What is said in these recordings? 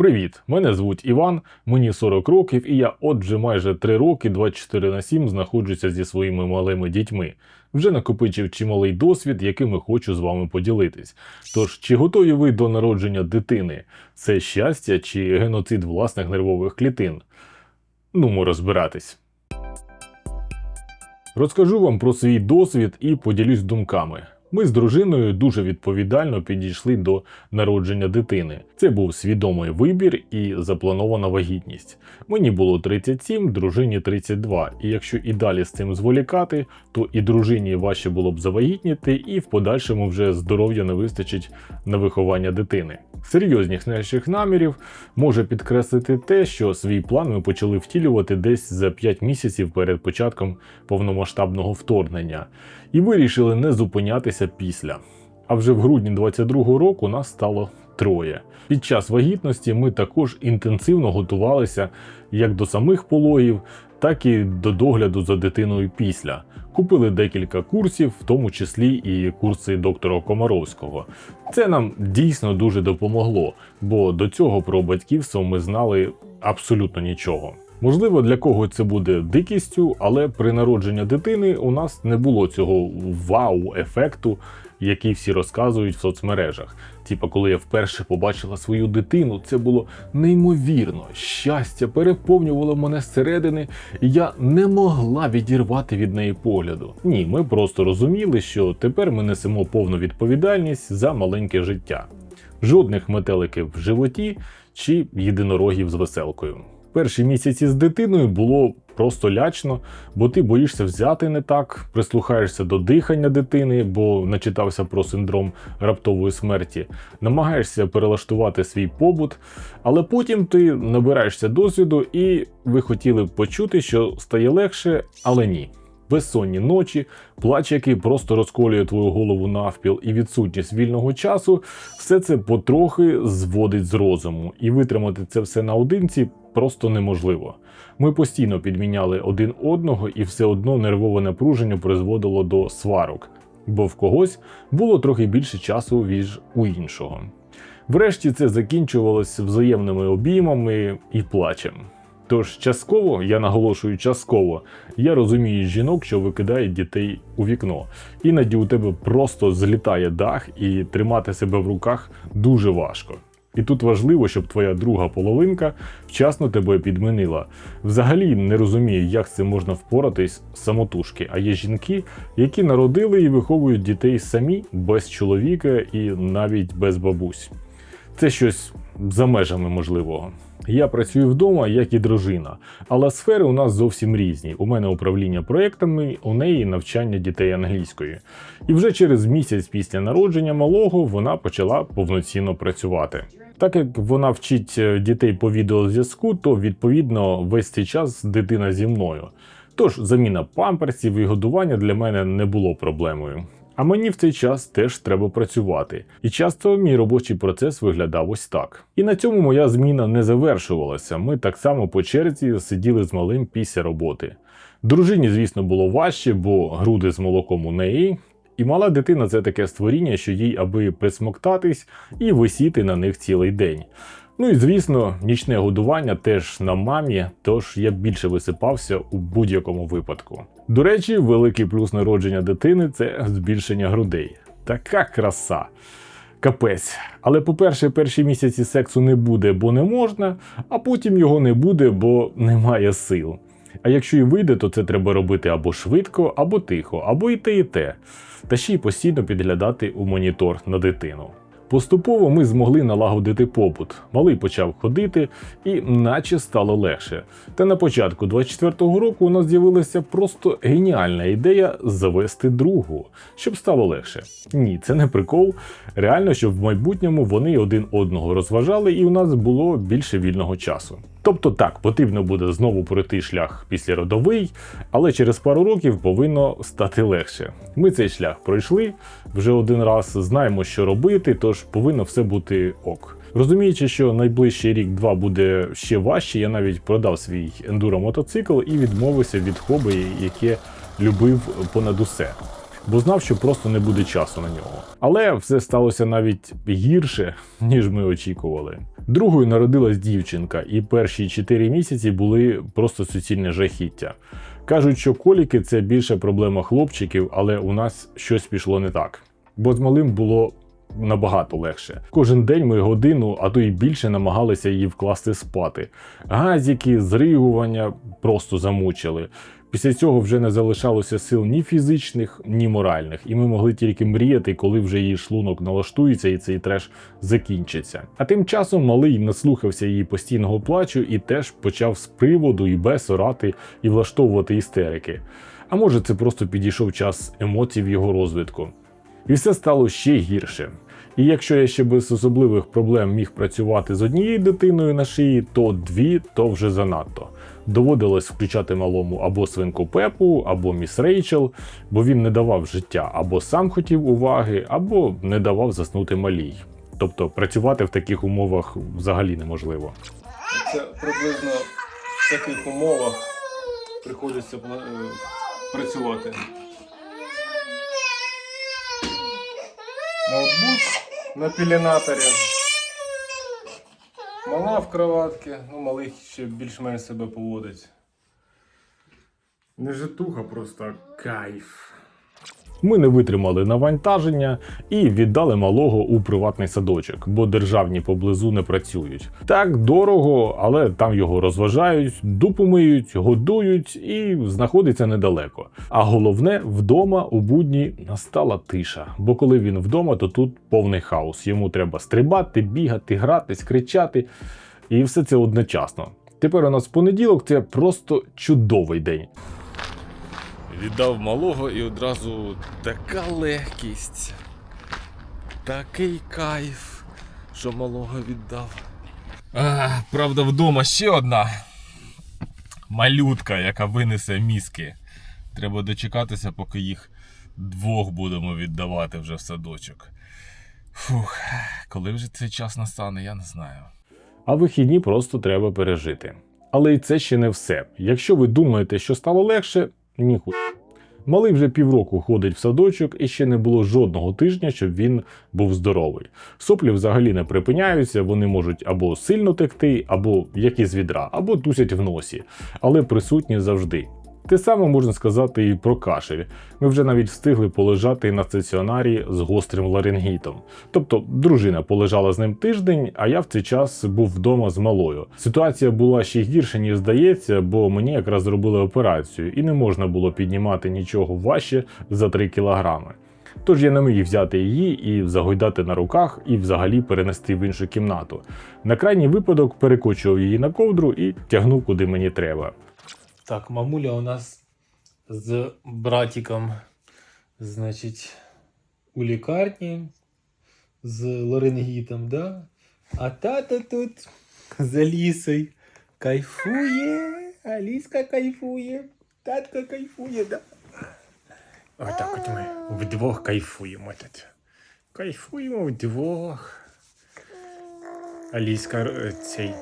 Привіт! Мене звуть Іван, мені 40 років, і я от вже майже 3 роки 24 на 7 знаходжуся зі своїми малими дітьми. Вже накопичив чималий досвід, яким хочу з вами поділитись. Тож, чи готові ви до народження дитини? Це щастя чи геноцид власних нервових клітин? Ну, ми розбиратись. Розкажу вам про свій досвід і поділюсь думками. Ми з дружиною дуже відповідально підійшли до народження дитини. Це був свідомий вибір і запланована вагітність. Мені було 37, дружині 32. І якщо і далі з цим зволікати, то і дружині важче було б завагітніти, і в подальшому вже здоров'я не вистачить на виховання дитини. Серйозних наших намірів може підкреслити те, що свій план ми почали втілювати десь за 5 місяців перед початком повномасштабного вторгнення, і вирішили не зупинятися після. А вже в грудні 22-го року нас стало троє. Під час вагітності ми також інтенсивно готувалися як до самих пологів, так і до догляду за дитиною після. Купили декілька курсів, в тому числі і курси доктора Комаровського. Це нам дійсно дуже допомогло, бо до цього про батьківство ми знали абсолютно нічого. Можливо, для когось це буде дикістю, але при народженні дитини у нас не було цього вау-ефекту, який всі розказують в соцмережах. Типа, коли я вперше побачила свою дитину, це було неймовірно. Щастя переповнювало мене зсередини, і я не могла відірвати від неї погляду. Ні, ми просто розуміли, що тепер ми несемо повну відповідальність за маленьке життя. Жодних метеликів в животі чи єдинорогів з веселкою. Перші місяці з дитиною було просто лячно, бо ти боїшся взяти не так, прислухаєшся до дихання дитини, бо начитався про синдром раптової смерті, намагаєшся перелаштувати свій побут, але потім ти набираєшся досвіду і ви хотіли б почути, що стає легше, але ні. Безсонні ночі, плач, який просто розколює твою голову навпіл, і відсутність вільного часу, все це потрохи зводить з розуму, і витримати це все наодинці просто неможливо. Ми постійно підміняли один одного, і все одно нервове напруження призводило до сварок, бо в когось було трохи більше часу ніж у іншого. Врешті це закінчувалося взаємними обіймами і плачем. Тож частково, я наголошую частково, я розумію жінок, що викидають дітей у вікно. Іноді у тебе просто злітає дах, і тримати себе в руках дуже важко. І тут важливо, щоб твоя друга половинка вчасно тебе підмінила. Взагалі не розумію, як з цим можна впоратись самотужки. А є жінки, які народили і виховують дітей самі без чоловіка і навіть без бабусь. Це щось за межами можливого. Я працюю вдома, як і дружина, але сфери у нас зовсім різні. У мене управління проектами, у неї навчання дітей англійської. І вже через місяць після народження малого вона почала повноцінно працювати. Так як вона вчить е, дітей по відеозв'язку, то відповідно весь цей час дитина зі мною. Тож заміна памперсів і годування для мене не було проблемою. А мені в цей час теж треба працювати. І часто мій робочий процес виглядав ось так. І на цьому моя зміна не завершувалася. Ми так само по черзі сиділи з малим після роботи. Дружині, звісно, було важче, бо груди з молоком у неї. І мала дитина це таке створіння, що їй аби присмоктатись і висіти на них цілий день. Ну і звісно, нічне годування теж на мамі, тож я більше висипався у будь-якому випадку. До речі, великий плюс народження дитини це збільшення грудей. Така краса. Капець. Але, по-перше, перші місяці сексу не буде, бо не можна, а потім його не буде, бо немає сил. А якщо і вийде, то це треба робити або швидко, або тихо, або і те, і те. Та ще й постійно підглядати у монітор на дитину. Поступово ми змогли налагодити побут. Малий почав ходити, і наче стало легше. Та на початку 24-го року у нас з'явилася просто геніальна ідея завести другу, щоб стало легше. Ні, це не прикол. Реально, щоб в майбутньому вони один одного розважали, і у нас було більше вільного часу. Тобто так, потрібно буде знову пройти шлях післяродовий, але через пару років повинно стати легше. Ми цей шлях пройшли вже один раз, знаємо, що робити, тож повинно все бути ок. Розуміючи, що найближчий рік-два буде ще важче, я навіть продав свій ендуро мотоцикл і відмовився від хобі, яке любив понад усе. Бо знав, що просто не буде часу на нього. Але все сталося навіть гірше, ніж ми очікували. Другою народилась дівчинка, і перші 4 місяці були просто суцільне жахіття. Кажуть, що коліки це більше проблема хлопчиків, але у нас щось пішло не так. Бо з малим було набагато легше. Кожен день ми годину, а то й більше намагалися її вкласти спати. Газіки, зригування просто замучили. Після цього вже не залишалося сил ні фізичних, ні моральних, і ми могли тільки мріяти, коли вже її шлунок налаштується і цей треш закінчиться. А тим часом малий наслухався її постійного плачу і теж почав з приводу і без орати і влаштовувати істерики. А може, це просто підійшов час емоцій в його розвитку. І все стало ще гірше. І якщо я ще без особливих проблем міг працювати з однією дитиною на шиї, то дві то вже занадто. Доводилось включати малому або свинку Пепу, або міс Рейчел, бо він не давав життя, або сам хотів уваги, або не давав заснути малій. Тобто працювати в таких умовах взагалі неможливо. Це приблизно в таких умовах приходиться е, працювати. Ноутбук на пеленаторі. Мала в кроватці, ну малих ще більш-менш себе поводить. Не житуха, просто кайф. Ми не витримали навантаження і віддали малого у приватний садочок, бо державні поблизу не працюють. Так дорого, але там його розважають, дупу миють, годують і знаходиться недалеко. А головне, вдома у будні настала тиша. Бо коли він вдома, то тут повний хаос. Йому треба стрибати, бігати, гратись, кричати, і все це одночасно. Тепер у нас понеділок це просто чудовий день. Віддав малого і одразу така легкість, такий кайф, що малого віддав. А, правда, вдома ще одна малютка, яка винесе мізки. Треба дочекатися, поки їх двох будемо віддавати вже в садочок. Фух, коли вже цей час настане, я не знаю. а вихідні просто треба пережити. Але і це ще не все. Якщо ви думаєте, що стало легше, ніхуя. Малий вже півроку ходить в садочок, і ще не було жодного тижня, щоб він був здоровий. Соплі взагалі не припиняються, вони можуть або сильно текти, або як із відра, або тусять в носі, але присутні завжди. Те саме можна сказати і про кашель. Ми вже навіть встигли полежати на стаціонарі з гострим ларингітом. Тобто дружина полежала з ним тиждень, а я в цей час був вдома з малою. Ситуація була ще гірше, ніж здається, бо мені якраз зробили операцію, і не можна було піднімати нічого важче за 3 кілограми. Тож я не міг взяти її і загойдати на руках, і взагалі перенести в іншу кімнату. На крайній випадок перекочував її на ковдру і тягнув куди мені треба. Так, мамуля у нас з братиком, значить, у лікарні з ларингітом, да? А тато тут з Алісою кайфує. Аліска кайфує. Татко кайфує, да? Отак от ми вдвох кайфуємо тут. Кайфуємо вдвох. Аліска е, цей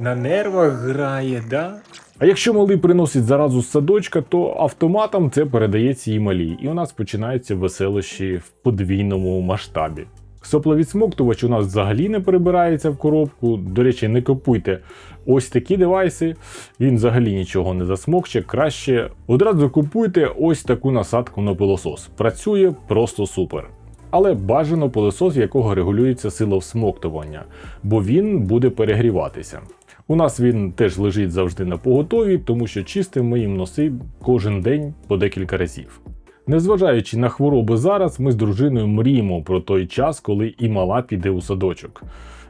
На нервах грає, да? А якщо малий приносить заразу з садочка, то автоматом це передається і малій, і у нас починаються веселощі в подвійному масштабі. Сопловідсмоктувач у нас взагалі не перебирається в коробку. До речі, не купуйте ось такі девайси. Він взагалі нічого не засмокче. Краще одразу купуйте ось таку насадку на пилосос. Працює просто супер. Але бажано пилосос, якого регулюється сила всмоктування, бо він буде перегріватися. У нас він теж лежить завжди на поготові, тому що чистимо їм носи кожен день по декілька разів. Незважаючи на хвороби зараз, ми з дружиною мріємо про той час, коли і мала піде у садочок.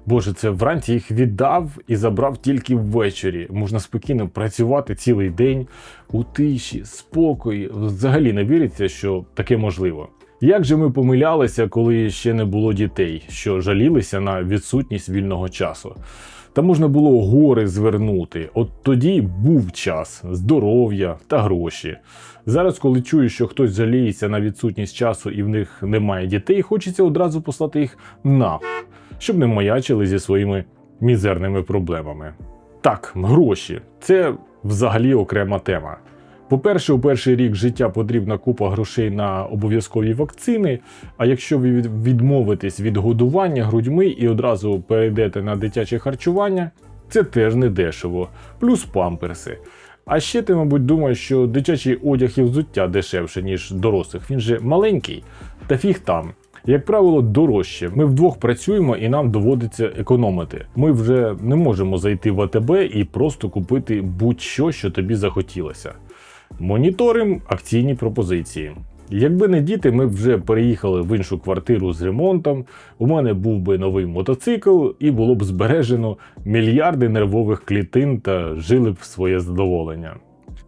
Боже, це вранці їх віддав і забрав тільки ввечері. Можна спокійно працювати цілий день у тиші, спокої. Взагалі не віриться, що таке можливо. Як же ми помилялися, коли ще не було дітей, що жалілися на відсутність вільного часу? Та можна було гори звернути. От тоді був час, здоров'я та гроші. Зараз, коли чую, що хтось жаліється на відсутність часу і в них немає дітей, хочеться одразу послати їх на, щоб не маячили зі своїми мізерними проблемами. Так, гроші це взагалі окрема тема. По-перше, у перший рік життя потрібна купа грошей на обов'язкові вакцини. А якщо ви відмовитесь від годування грудьми і одразу перейдете на дитяче харчування, це теж не дешево, плюс памперси. А ще ти, мабуть, думаєш, що дитячий одяг і взуття дешевше, ніж дорослих. Він же маленький, та фіг там. Як правило, дорожче. Ми вдвох працюємо і нам доводиться економити. Ми вже не можемо зайти в АТБ і просто купити будь-що, що тобі захотілося. Моніторим акційні пропозиції. Якби не діти, ми б вже переїхали в іншу квартиру з ремонтом. У мене був би новий мотоцикл, і було б збережено мільярди нервових клітин та жили б в своє задоволення.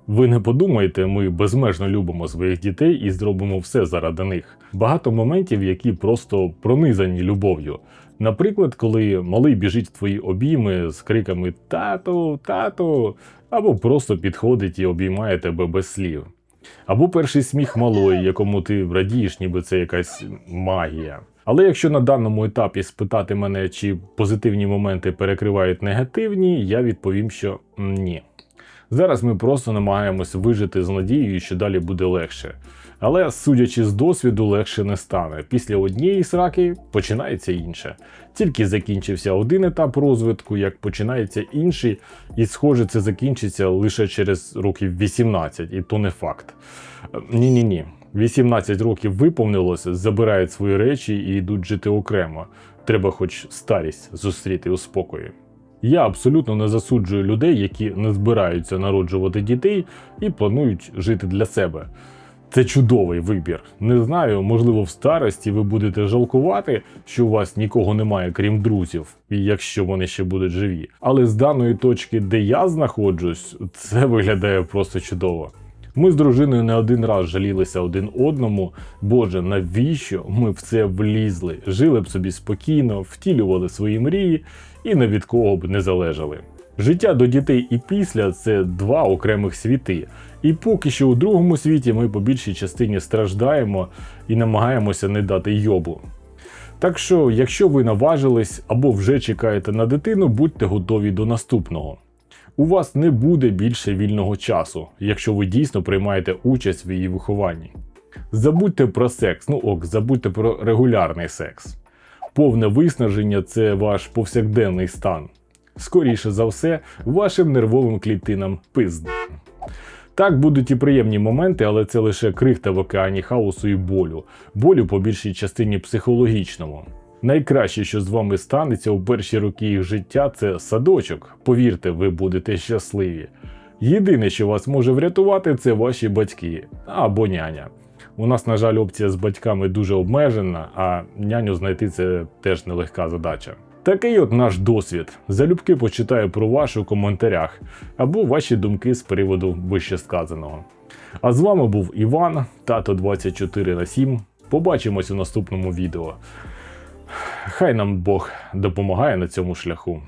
Ви не подумайте, ми безмежно любимо своїх дітей і зробимо все заради них. Багато моментів, які просто пронизані любов'ю. Наприклад, коли малий біжить в твої обійми з криками Тату, тату, або просто підходить і обіймає тебе без слів. Або перший сміх малої, якому ти радієш, ніби це якась магія. Але якщо на даному етапі спитати мене, чи позитивні моменти перекривають негативні, я відповім, що ні. Зараз ми просто намагаємось вижити з надією, що далі буде легше. Але судячи з досвіду, легше не стане. Після однієї сраки починається інше. Тільки закінчився один етап розвитку, як починається інший, і схоже, це закінчиться лише через років 18, і то не факт. Ні, ні, ні. 18 років виповнилося, забирають свої речі і йдуть жити окремо. Треба хоч старість зустріти у спокої. Я абсолютно не засуджую людей, які не збираються народжувати дітей і планують жити для себе. Це чудовий вибір. Не знаю, можливо, в старості ви будете жалкувати, що у вас нікого немає, крім друзів, якщо вони ще будуть живі. Але з даної точки, де я знаходжусь, це виглядає просто чудово. Ми з дружиною не один раз жалілися один одному. Боже, навіщо ми в це влізли? Жили б собі спокійно, втілювали свої мрії і не від кого б не залежали. Життя до дітей і після це два окремих світи. І поки що у другому світі ми по більшій частині страждаємо і намагаємося не дати йобу. Так що, якщо ви наважились або вже чекаєте на дитину, будьте готові до наступного. У вас не буде більше вільного часу, якщо ви дійсно приймаєте участь в її вихованні. Забудьте про секс, ну ок, забудьте про регулярний секс. Повне виснаження це ваш повсякденний стан. Скоріше за все, вашим нервовим клітинам пизд. Так будуть і приємні моменти, але це лише крихта в океані хаосу і болю, болю по більшій частині психологічному. Найкраще, що з вами станеться у перші роки їх життя, це садочок. Повірте, ви будете щасливі. Єдине, що вас може врятувати, це ваші батьки або няня. У нас, на жаль, опція з батьками дуже обмежена, а няню знайти це теж нелегка задача. Такий от наш досвід. Залюбки почитаю про ваш у коментарях або ваші думки з приводу вищесказаного. А з вами був Іван, тато 24 на 7. Побачимось у наступному відео. Хай нам Бог допомагає на цьому шляху.